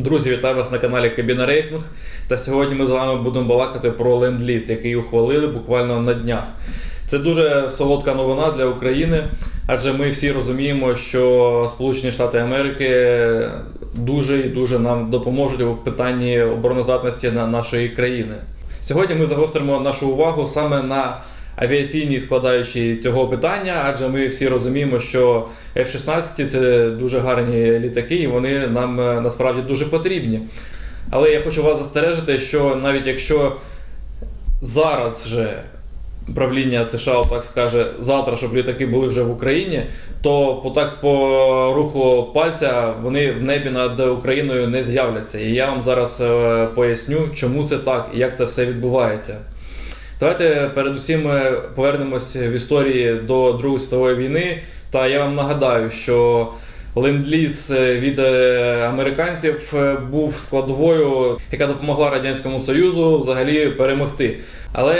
Друзі, вітаю вас на каналі Кабіна Рейсинг. Та сьогодні ми з вами будемо балакати про ленд-ліз, який ухвалили буквально на днях. Це дуже солодка новина для України, адже ми всі розуміємо, що Сполучені Штати Америки дуже і дуже нам допоможуть у питанні обороноздатності на нашої країни. Сьогодні ми загостримо нашу увагу саме на авіаційній складаючій цього питання, адже ми всі розуміємо, що F-16 це дуже гарні літаки, і вони нам е, насправді дуже потрібні. Але я хочу вас застережити, що навіть якщо зараз же правління США так скаже завтра, щоб літаки були вже в Україні, то по так по руху пальця вони в небі над Україною не з'являться. І я вам зараз е, поясню, чому це так і як це все відбувається. Давайте передусім е, повернемось в історії до Другої світової війни. Та я вам нагадаю, що ленд-ліз е, від е, американців був складовою, яка допомогла радянському союзу взагалі перемогти. Але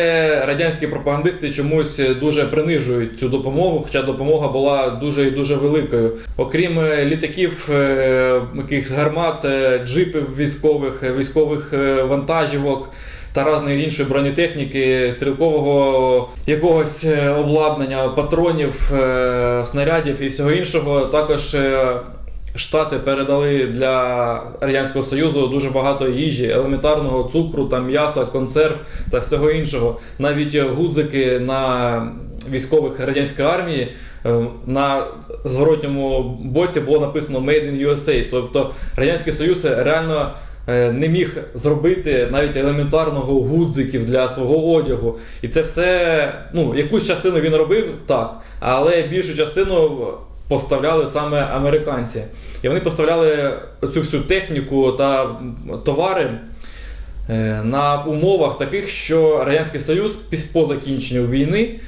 радянські пропагандисти чомусь дуже принижують цю допомогу, хоча допомога була дуже і дуже великою. Окрім літаків, якихось гармат, джипів військових, військових вантажівок та різної іншої бронетехніки, стрілкового якогось е, обладнання, патронів, е, снарядів і всього іншого. Також е, Штати передали для Радянського Союзу дуже багато їжі, елементарного цукру, там м'яса, консерв та всього іншого. Навіть гудзики на військових радянської армії. На зворотньому боці було написано Made in USA. Тобто Радянський Союз реально не міг зробити навіть елементарного гудзиків для свого одягу. І це все, ну, якусь частину він робив, так, але більшу частину поставляли саме американці. І вони поставляли цю всю техніку та товари е, на умовах таких, що Радянський Союз по закінченню війни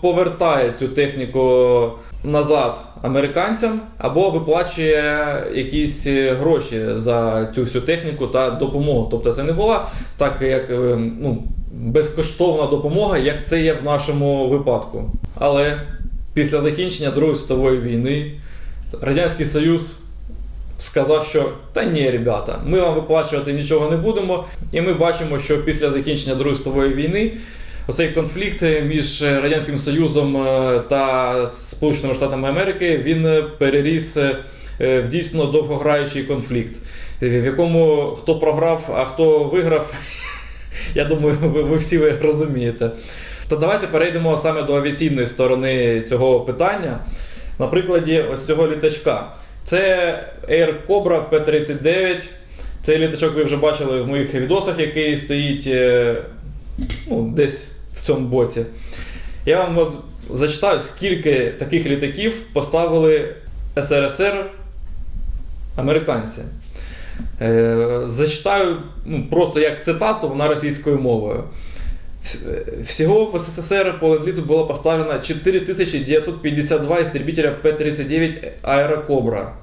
повертає цю техніку назад американцям або виплачує якісь е, гроші за цю всю техніку та допомогу. Тобто це не була так, як е, ну, безкоштовна допомога, як це є в нашому випадку. Але після закінчення Другої світової війни Радянський Союз сказав, що та ні, ребята, ми вам виплачувати нічого не будемо. І ми бачимо, що після закінчення Другої світової війни оцей конфлікт між Радянським Союзом е, та Сполученими Штатами Америки він е, переріс е, в дійсно довгограючий конфлікт, е, в якому хто програв, а хто виграв, я думаю, ви, всі розумієте. То давайте перейдемо саме до авіаційної сторони цього питання. На прикладі ось цього літачка. Це Air Cobra P39. Цей літачок ви вже бачили в моїх відосах, який стоїть е, ну, десь в цьому боці. Я вам от зачитаю, скільки таких літаків поставили СРСР американці. Е, зачитаю ну, просто як цитату, вона російською мовою. Вс- Всего в СССР по ленд-лизу было поставлено 4952 истребителя П-39 Аэрокобра.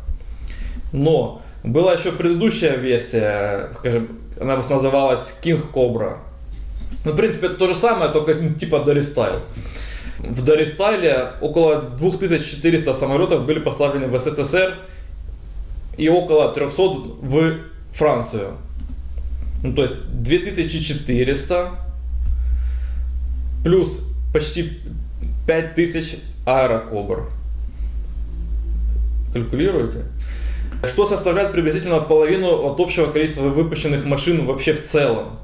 Но была еще предыдущая версия, скажем, она называлась King Cobra. Ну, в принципе, то же самое, только ну, типа дорестайл. В дорестайле около 2400 самолетов были поставлены в СССР и около 300 в Францию. Ну, то есть 2400 плюс почти 5000 аэрокобр. Калькулируете? Что составляет приблизительно половину от общего количества выпущенных машин вообще в целом.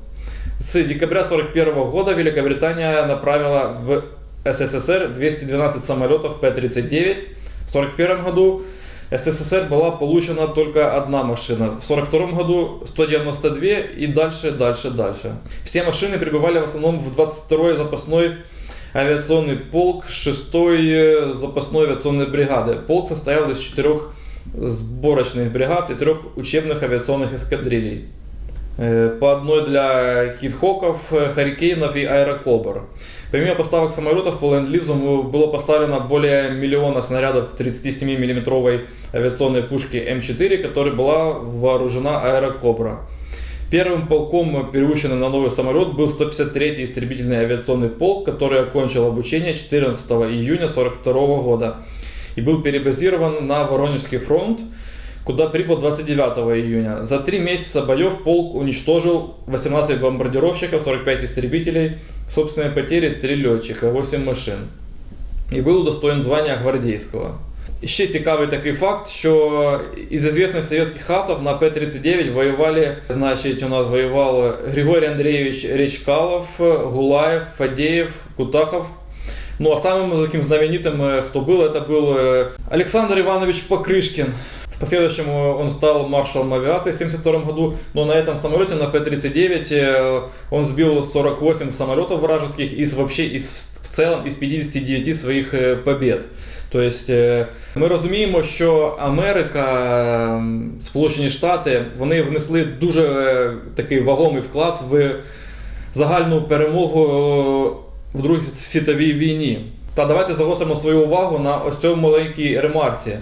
С декабря 1941 года Великобритания направила в СССР 212 самолетов П-39. В 1941 году СССР была получена только одна машина. В 1942 году 192 и дальше, дальше, дальше. Все машины прибывали в основном в 22-й запасной авиационный полк 6-й запасной авиационной бригады. Полк состоял из четырех сборочных бригад и трех учебных авиационных эскадрилей. Э, По одной для хитхоков, э, харикейнов и аэрокобр. Помимо поставок самолетов по ленд-лизу было поставлено более миллиона снарядов к 37 миллиметровой авиационной пушке М4, которой была вооружена аэрокобра. Первым полком, переученным на новый самолет, был 153-й истребительный авиационный полк, который окончил обучение 14 июня 1942 года и был перебазирован на Воронежский фронт, куда прибыл 29 июня. За три месяца боев полк уничтожил 18 бомбардировщиков, 45 истребителей, собственные потери 3 летчика, 8 машин. І був удостоєн звання гвардейського. І Ще цікавий такий факт, що із известных советских асов на П-39 воювали, значить, у нас воювали Григорій Андрійович Речкалов, Гулаєв, Фадеєв, Кутахов. Ну а самым таким знаменитым, э, кто был, это был э, Александр Иванович Покрышкин. В последующем э, он стал маршалом авиации в 1972 году, но на этом самолете, на П-39, э, он сбил 48 самолетов вражеских из вообще из, в целом из 59 своих э, побед. То есть е, ми розуміємо, що Америка, ем, Сполучені Штати, вони внесли дуже е, такий вагомий вклад в загальну перемогу е, в Другій світовій війні. Та давайте загостримо свою увагу на ось цьому маленькій ремарці.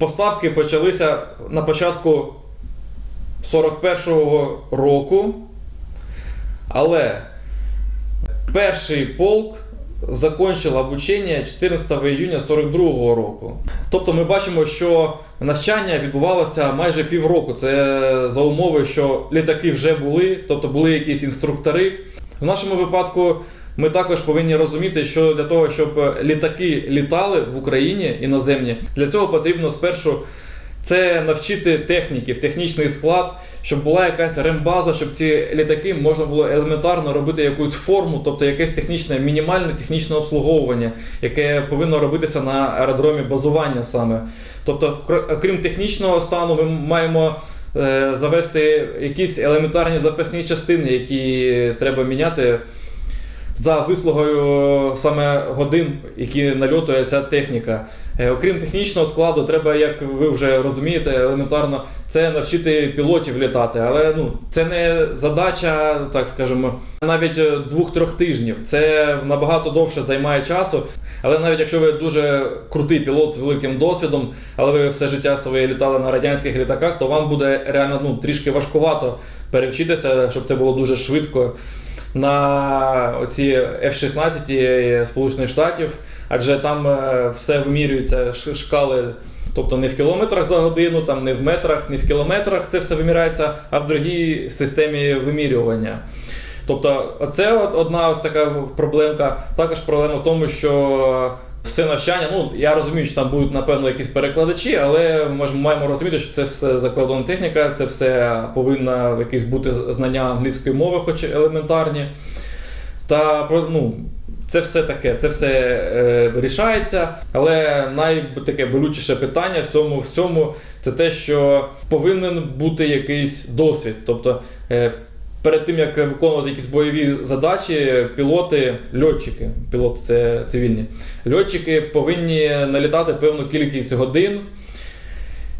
Поставки почалися на початку 41-го року, але перший полк закончив обучення 14 июня 42-го року. Тобто ми бачимо, що навчання відбувалося майже півроку. Це за умови, що літаки вже були, тобто були якісь інструктори. В нашому випадку ми також повинні розуміти, що для того, щоб літаки літали в Україні іноземні, для цього потрібно спершу це навчити техніків, технічний склад, щоб була якась рембаза, щоб ці літаки можна було елементарно робити якусь форму, тобто якесь технічне, мінімальне технічне обслуговування, яке повинно робитися на аеродромі базування саме. Тобто, кр- окрім технічного стану, ми маємо е, завести якісь елементарні запасні частини, які треба міняти за вислугою саме годин, які нальотує ця техніка. Е, Окрім технічного складу, треба, як ви вже розумієте, елементарно це навчити пілотів літати. Але ну це не задача, так скажемо, навіть е, двох-трьох тижнів. Це набагато довше займає часу. Але навіть якщо ви дуже крутий пілот з великим досвідом, але ви все життя своє літали на радянських літаках, то вам буде реально ну, трішки важкувато перевчитися, щоб це було дуже швидко на оці F-16 Сполучених Штатів, адже там е, все вимірюється шкали. Тобто не в кілометрах за годину, там не в метрах, не в кілометрах це все виміряється, а в другій системі вимірювання. Тобто, це одна ось така проблемка. Також проблема в тому, що все навчання, ну я розумію, що там будуть напевно якісь перекладачі, але ми ж маємо розуміти, що це все закордонна техніка, це все повинна якісь бути знання англійської мови, хоч елементарні. Та ну, це все таке, це все е, рішається. Але найтаке болючіше питання в цьому всьому це те, що повинен бути якийсь досвід. Тобто, е, перед тим як виконувати якісь бойові задачі, пілоти, льотчики, пілоти це цивільні, льотчики повинні налітати певну кількість годин.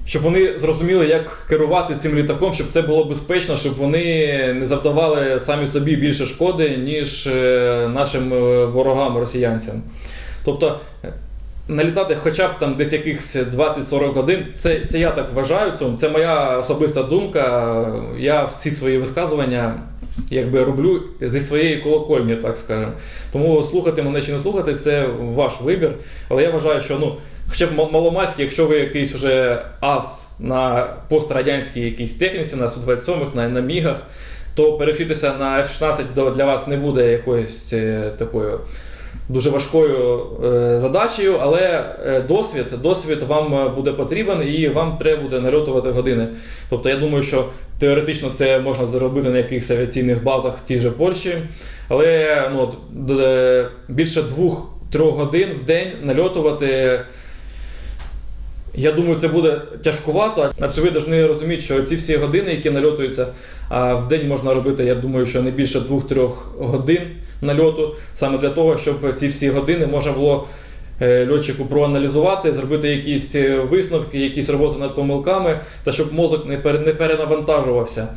Щоб вони зрозуміли, як керувати цим літаком, щоб це було безпечно, щоб вони не завдавали самі собі більше шкоди, ніж е, нашим е, ворогам, росіянцям. Тобто налітати хоча б там десь якихось 20-40 годин, це, це я так вважаю. Це моя особиста думка. Я всі свої висказування якби роблю зі своєї колокольні, так скажемо. Тому слухати мене чи не слухати, це ваш вибір. Але я вважаю, що ну, хоча б маломальський, якщо ви якийсь вже ас на пострадянській якійсь техніці, на Су-27, на, на мігах, то перевчитися на F-16 до- для вас не буде якоюсь е, такою дуже важкою е, задачею, але е, досвід, досвід вам е, буде потрібен і вам треба буде нальотувати години. Тобто я думаю, що теоретично це можна зробити на якихось авіаційних базах в тій же Польщі, але ну, більше двох-трьох годин в день нальотувати. Я думаю, це буде тяжкувато, адже ви повинні розуміти, що ці всі години, які нальотуються, в день можна робити, я думаю, що не більше 2-3 годин нальоту, саме для того, щоб ці всі години можна було е, льотчику проаналізувати, зробити якісь е, висновки, якісь роботи над помилками, та щоб мозок не перенавантажувався.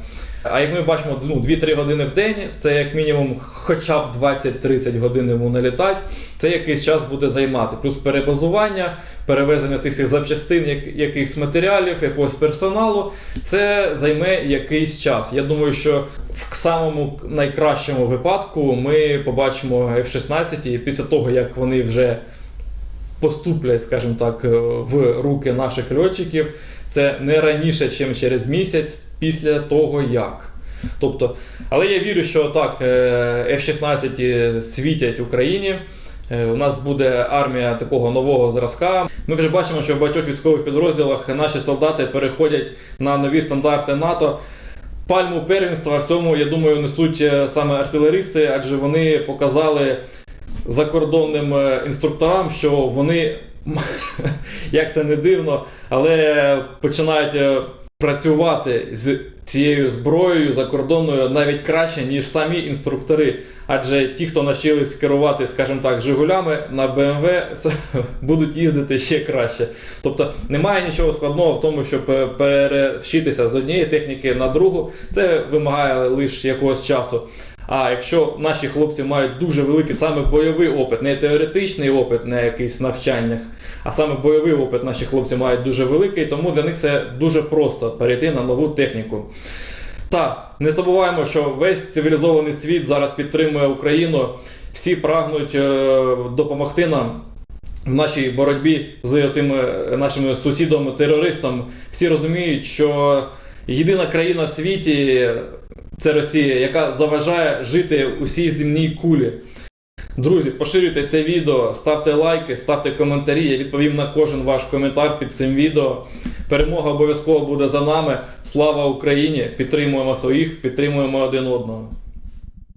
А як ми бачимо, ну, 2-3 години в день, це як мінімум хоча б 20-30 годин йому налітати, це якийсь час буде займати. Плюс перебазування, перевезення цих всіх запчастин, як, якихось матеріалів, якогось персоналу, це займе якийсь час. Я думаю, що в самому найкращому випадку ми побачимо F-16 після того, як вони вже поступлять, скажімо так, е, в руки наших льотчиків, це не раніше, ніж через місяць після того як. Тобто, але я вірю, що так, е, F-16 світять Україні. Е, У нас буде армія такого нового зразка. Ми вже бачимо, що в багатьох військових підрозділах наші солдати переходять на нові стандарти НАТО. Пальму первенства в цьому, я думаю, несуть саме артилеристи, адже вони показали закордонним е, інструкторам, що вони, як це не дивно, але починають е, працювати з цією зброєю закордонною навіть краще, ніж самі інструктори. Адже ті, хто навчились керувати, скажімо так, Жигулями на БМВ, будуть їздити ще краще. Тобто немає нічого складного в тому, щоб е, перевчитися з однієї техніки на другу. Це вимагає лише якогось часу. А якщо наші хлопці мають дуже великий саме бойовий опит, не теоретичний опит на якихось навчаннях, а саме бойовий опит наші хлопці мають дуже великий, тому для них це дуже просто перейти на нову техніку. Та не забуваємо, що весь цивілізований світ зараз підтримує Україну. Всі прагнуть е, допомогти нам в нашій боротьбі з цими нашими сусідом-терористом. Всі розуміють, що єдина країна в світі це Росія, яка заважає жити усій земній кулі. Друзі, поширюйте це відео, ставте лайки, ставте коментарі. Я відповім на кожен ваш коментар під цим відео. Перемога обов'язково буде за нами. Слава Україні! Підтримуємо своїх, підтримуємо один одного.